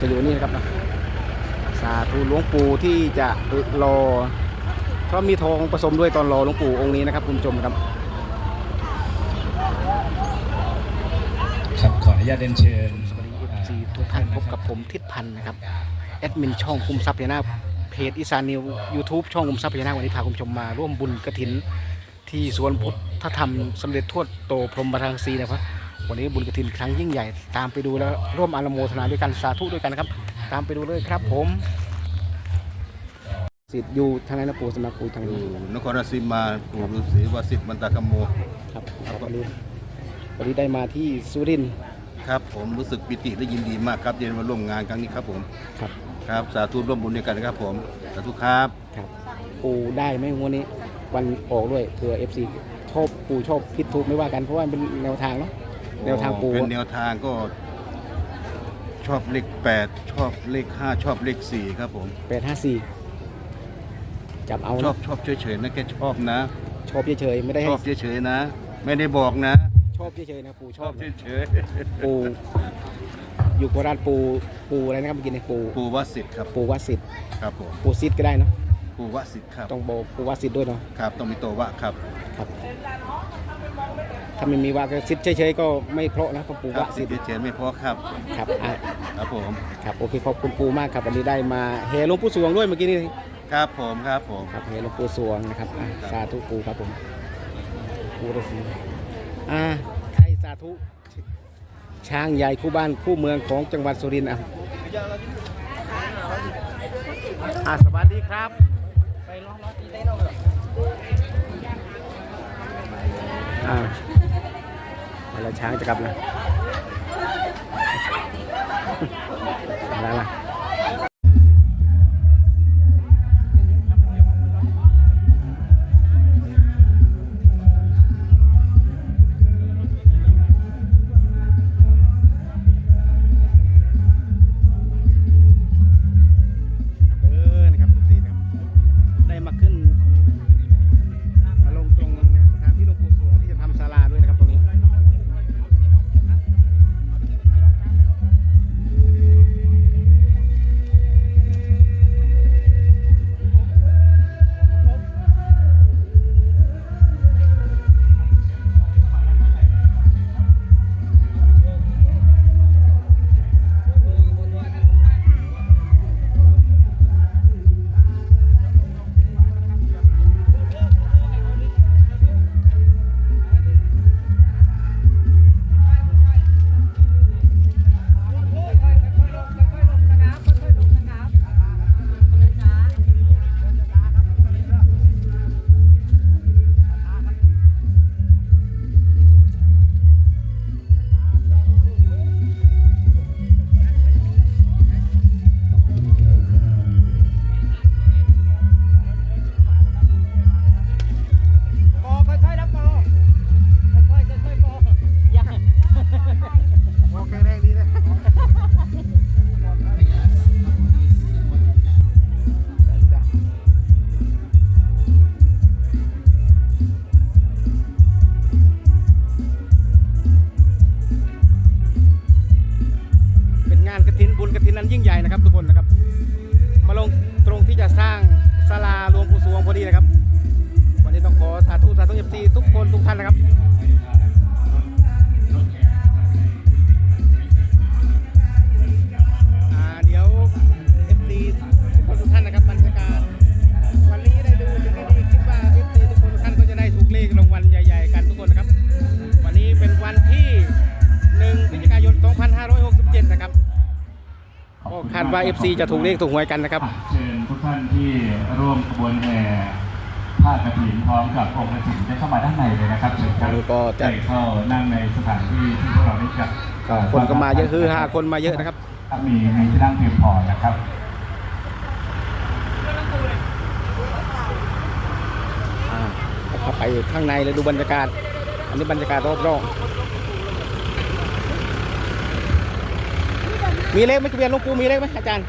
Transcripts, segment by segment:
จะอยู่นี่นะครับนะสาธุหลวงปู่ที่จะรอเพราะมีทองผสมด้วยตอนรอหลวงปู่องค์นี้นะครับคุณผู้ชมครับ ครับขออนุญาตเรียนเชิญสวัสดีเอฟซีทุกท่านพบกับผมทิศพันธ์นะครับแอดมินช่องคุมทรัพย์พญานาคเพจอีสานนิวยูทูบช่องคุมทรัพย์พญานาควันนี้พาคุณผู้ชมมาร่วมบุญกระถิน ที่สวนพุทธธรรมสำเร็จทวดโตพรหมประทางศรีนะครับ วันนี้บุญกระถินครั้งยิ่งใหญ่ ตามไปดูแล้วร่วมอนุโมทนาด้วยกันสาธุด้วยกันนะครับ ตามไปดูเลยครับผมสิทธิ์อยู่ทางไหนนะปู่สำนักปู่ทางอยู่นี้นครราชสีมาปู่ฤาษีวสิทธิ์มันตากมโมครับครับวันนี้วันนี้ได้มาที่สุรินทร์ครับผมรู้สึกปิติและยินดีมากครับที่ได้มาร่วมงานครั้งนี้ครับผมครับครับสาธุร่วมบุญด้วยกันนะครับผมสาธุครับครับ ปู่ได้ไหมงวันนี้วันออกด้วยเผื่อเอฟซีชอบปู่ชอบผิดถูกไม่ว่ากันเพราะว่ามันเป็นแนวทางเนาะ แนวทางปู่เป็นแนวทางก็ชอบเลขแปดชอบเลขห้าชอบเลขสี่ครับผมแปดห้าสี่จับเอาชอบนะชอบเฉยๆนะแค่ชอบนะ ชอบเฉยๆไม่ได้ชให้อบเฉยๆนะ ไม่ได้บอกนะ ชอบเฉยๆนะปู่ชชออบบเฉยปู่อยู่โคราชปู่ปู่อะไรนะครับเมื่อกี้เนี่ยปู่ๆปู่วสิทธิ์ครับปู่วสิทธิ์ครับผมปู่ซิดก็ได้เนาะปู่วสิทธิ์ครับต้องบอกปู่วสิทธิ์ด้วยเนาะครับต้องมีตัววะครับครับ ถ้าไม่มีว่าก็ซิดเฉยๆก็ไม่เพราะนะเพราะปู่ครัวบสิสิททธิ์ธิ์เฉยๆไม่พอครับ ครับอะครับผม ครับโอเคขอบคุณปู่มากครับวันนี้ได้มาเฮหลวงปู่สวงด้วยเมื่อกี้นี่ครับผมครับผม ครับเฮหลวงปู่สวงนะครับอะสาธุปู่ครับผมปู่ฤาษีอ่าใครสาธุช้างใหญ่คู่บ้านคู่เมืองของจังหวัดสุรินทร์อะอะสวัสดีครับอ่าไปแล้ว ช้างจะกลับแล้วแล้วล่ะ งพอดีนะครับ วันนี้ต้องขอสาธุสาธุเอฟซีทุกคนทุกท่านนะครับาดว่า FC จะถูกเลขถูกหวยกันนะครับเชิญทุกท่านที่ร่วมขบวนแห่ผ้ากฐินพร้อมกับองค์กฐินได้เข้ามาด้านในเลยนะครับเชิญครับอันนี้ก็จะได้เข้านั่งในสถานที่ที่พวกเราได้จัดก็คนก็มาเยอะคือหาคนมาเยอะนะครับครับมีมีที่นั่งเพียงพอนะครับอ่าเข้าไปข้างในเลยดูบรรยากาศ อันนี้บรรยากาศรอบๆ มีเลขไหมทเบียนหลวงปูมีเลขไหมอาจารย์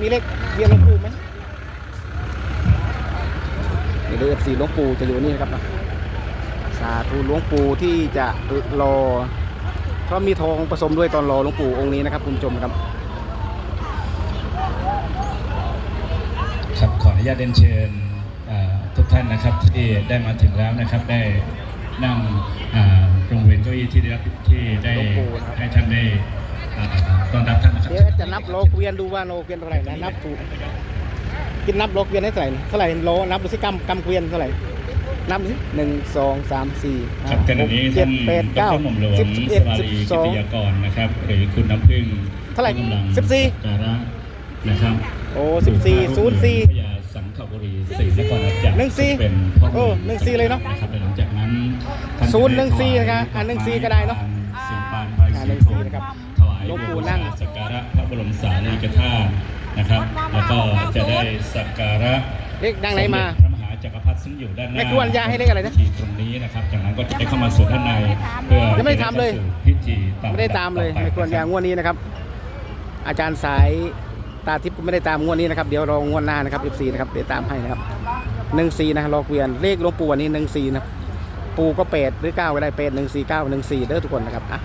มีเลขเบียนหลวงปูไหมนี่เลยเอฟซีหลวงปูจะอยู่นี่นะครับนะสาธุหลวงปูที่จะรอเพราะมีทองผสมด้วยตอนรอหลวงปู่องค์นี้นะครับคุณชมครับ ครับขออนุญาตเรียนเชิญทุกท่านนะครับที่ได้มาถึงแล้วนะครับได้นั่งตรงเวทีเก้าอี้ที่ได้ที่ได้ให้ท่านได้ ต้อนรับท่านนะครับเดี๋ยวจะนับโลเกวียนดูว่าโลเกวียนเท่าไหร่นะนับถูกกินนับโลเกวียนให้เท่าไหร่เท่าไหร่โลนับดูสิกำกำเกวียนเท่าไหร่นับดูสิหนึ่งสองสามสี่คห้ารับขณะนี้หกเจ็ท่าดนแปดดเก้ารหม่อมหลวงสิบสเอ็ดวาสิบรีสกิองติยากรนะครับหรือคุณน้ำพึ่งเท่าไหร่กำลังสิบสี่การะนะครับโอ้สิบสี่ศูนย์สี่พญาสังขบุรีศรีนครราชจักรหนึ่งสี่เป็นพ่อโอ้หนึ่งสี่เลยเนอะนะครับและหลังจากนั้นท่าศูนย์หนึ่งสี่นะครับอ่าหนึ่งสี่ก็ได้เนอะสิงปานใบอ่าสีหนึ่งพสี่รมนะครับถวาย หลวงปู่นั่งสักการะพระบรมสารีริกธาตุนะครับ แล้วก็จะได้สักการะเลขดังไหนมาพระมหาจักรพรรดิซึ่งอยู่ด้านหน้าแม่ครูอัญญาให้เลขอะไรนะพิธีตรงนี้นะครับ จากนั้นก็จะได้เข้ามาสู่ด้านในเพื่อยังไม่ได้ทำเลยจะสู่พิธีต่อไม่ได้ตามเลยต่อปไม่ควรอย่างงวดนี้นะครับ อาจารย์สายตาทิพย์ก็ไม่ได้ตามงวดนี้นะครับ เดี๋ยวรองวดหน้านะครับ F4 นะครับเดี๋ยวตามให้นะครับหนึ่งสี่นะรอเกวียนเลขหลวงปู่วันนี้หนึ่งสี่นะครับปู่ก็เป็ดหรือเก้าก็ได้เป็ดหนึ่งสี่เก้าหนึ่งสี่เด้อทุกคนนะครับอะ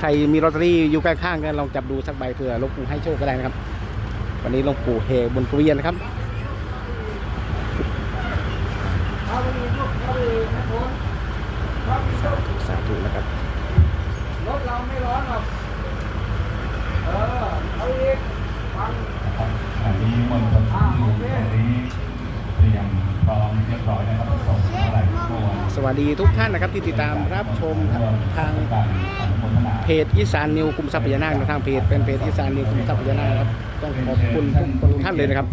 ใครมีลอตเตอรี่อยู่ใกล้ข้างกันลองจับดูสักใบเผื่อหลวงปู่ให้โชคก็ได้นะครับ วันนี้หลวงปู่เฮบนเกวียนนะครับสาธุสาธุนะครับ รถเราไม่ร้อนหรอก เออ เอาอีกฟัง อันนี้มนต์คนที่อยู่ตรงนี้เตรียมพร้อมเรียบร้อยนะครับส่งเมื่อไหร่ก็ วันสวัสดีทุกท่านนะครับที่ติดตามรับชมทางการอนุโมทนาเพจอีสานนิวคุมทรัพย์พญานาคนะทางเพจเป็นเพจอีสานนิวคุมทรัพย์พญานาคนะครับต้องขอบคุณทุกคนทุกท่านเลยนะครับ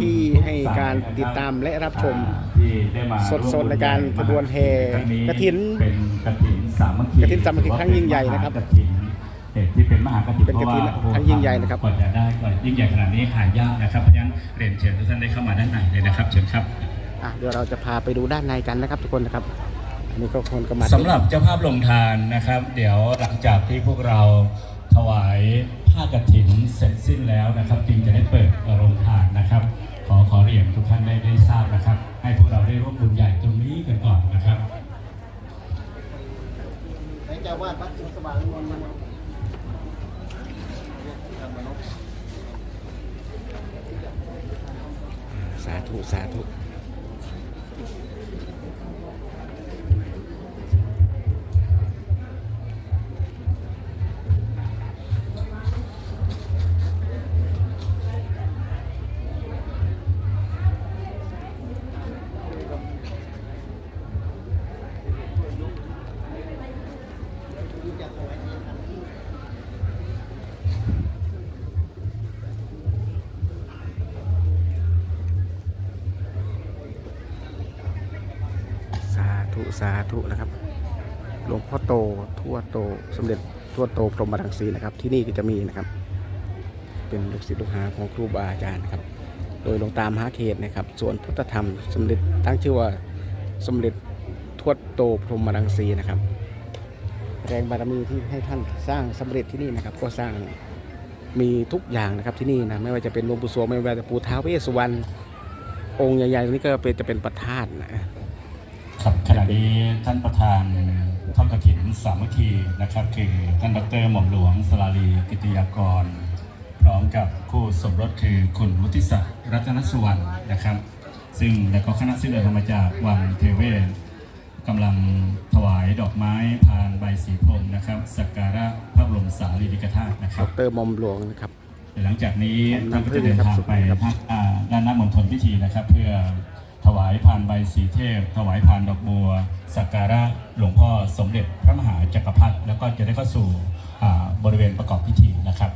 ที่ให้การติดตามและรับชมที่ได้มาสดๆในการขบวนแห่ครั้งนี้กฐินเป็นกฐินสามัคคีกฐินสามัคคีครั้งยิ่งใหญ่นะครับกฐินเอ่อที่เป็นมหากฐินเป็นกฐินพาะว่าโอ้โหครั้งยิ่งใหญ่นะครับกว่าจะได้กว่ายิ่งใหญ่ขนาดนี้หายากนะครับเพราะฉะนั้นเรียนเชิญทุกท่านได้เข้ามาด้านในเลยนะครับเชิญครับ อะเดี๋ยวเราจะพาไปดูด้านในกันนะครับทุกคนนะครับอันนี้ก็คนก็มาสำหรับเจ้าภาพลงทานนะครับ เดี๋ยวหลังจากที่พวกเราถวายผ้ากฐินเสร็จสิ้นแล้วนะครับจึงจะได้เปิด ธุสาธุนะครับหลวงพ่อโตทั่วโตสมเด็จทั่วโตพรหมรังสีนะครับ ที่นี่ก็จะมีนะครับ เป็นลูกศิษย์ลูกหาของครูบาอาจารย์นะครับ โดยลงตามหาเขตนะครับส่วนพุทธธรรมสมเด็จตั้งชื่อว่าสมเด็จทวดโตพรหมรังสีนะครับ แรงบารมีที่ให้ท่านสร้างสำเร็จที่นี่นะครับ ก็สร้างมีทุกอย่างนะครับที่นี่นะไม่ว่าจะเป็นหลวงปู่สวงไม่ว่าจะปู่ท้าวเวสสุวรรณองค์ใหญ่ๆตรงนี้ก็เป็นจะเป็นประธาตนะ ครับขณะนี้ท่านประธานทอดกฐินสามัคคีนะครับ คือท่านดรหม่อมหลวงสลาลีกิติยากร พร้อมกับคู่สมรสคือคุณวุฒิศักดิ์รัตนสุวรรณนะครับ ซึ่งและก็คณะซึ่งเดินทางมาจากวังเทเวศกำลังถวายดอกไม้พานใบสีพรมนะครับสักการะพระบรมสารีริกธาตุนะคดรับรมอมหลวงนะครับ หลังจากนี้ท่านก็จะเดินทางไปทางอ่าด้านหน้ามณฑลพิธีนะครับ เพื่อ ถวายพานใบสีเทพ ถวายพานดอกบัว สักการะหลวงพ่อสมเด็จพระมหาจักรพรรดิแล้วก็จะได้เข้าสู่อ่าบริเวณประกอบพิธีนะครับ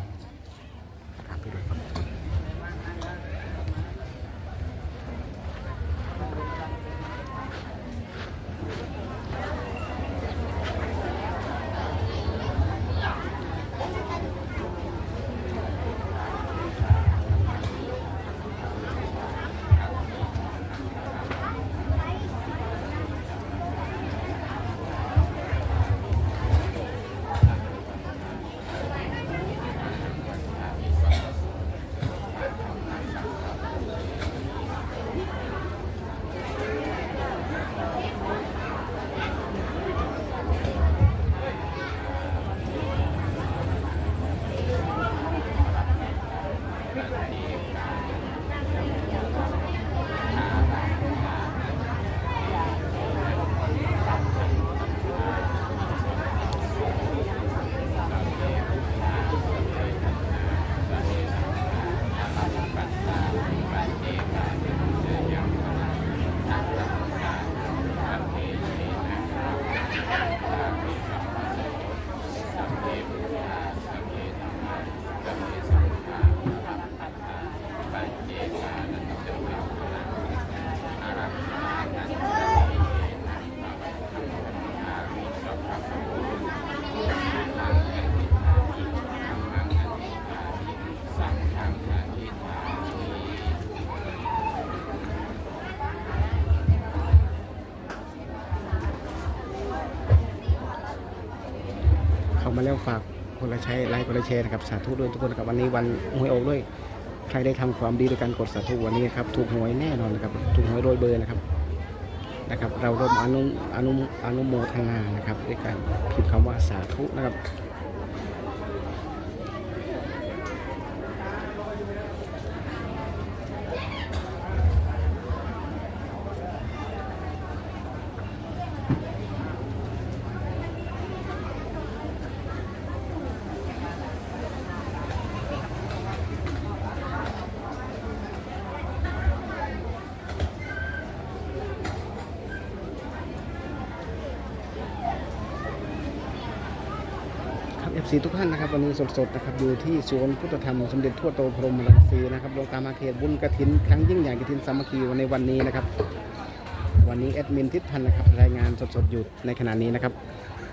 มาแล้วฝากคนละใช้ไลค์คนละแชร์นะครับสาธุด้วยทุกคนนะครับวันนี้วันหวยออกด้วย ใครได้ทำความดีด้วยการกดสาธุวันนี้ครับถูกหวยแน่นอนนะครับถูกหวยโดยเบอร์นะครับนะครับ เราร่วมอนุอนุอนุโมทนานะครับด้วยการพิมพ์คำว่าสาธุนะครับ ทุกท่านนะครับ วันนี้สดๆนะครับอยู่ที่สวนพุทธธรรมสมเด็จทั่วโตพรหมรังสีนะครับลงตามาเขตบุญกระถิน ครั้งยิ่งใหญ่กระถินสามัคคีในวันนี้นะครับ วันนี้แอดมินทิศพันธ์นะครับรายงานสดๆอยู่ในขณะนี้นะครับ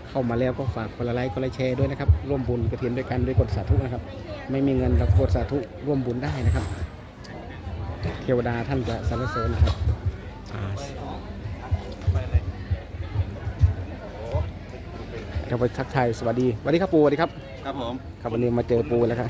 เข้ามาแล้วก็ฝากคนไลค์คนละแชร์ด้วยนะครับ ร่วมบุญกระถินด้วยกันด้วยกดสาธุนะครับ ไม่มีเงินเรากดสาธุร่วมบุญได้นะครับ เทวดาท่านจะสรรเสริญครับ อ่าเราไปทักทายสวัสดีสวัสดีครับปูสวัสดีครับ ครับผม ครับวันนี้มาเจอปูแล้วครับ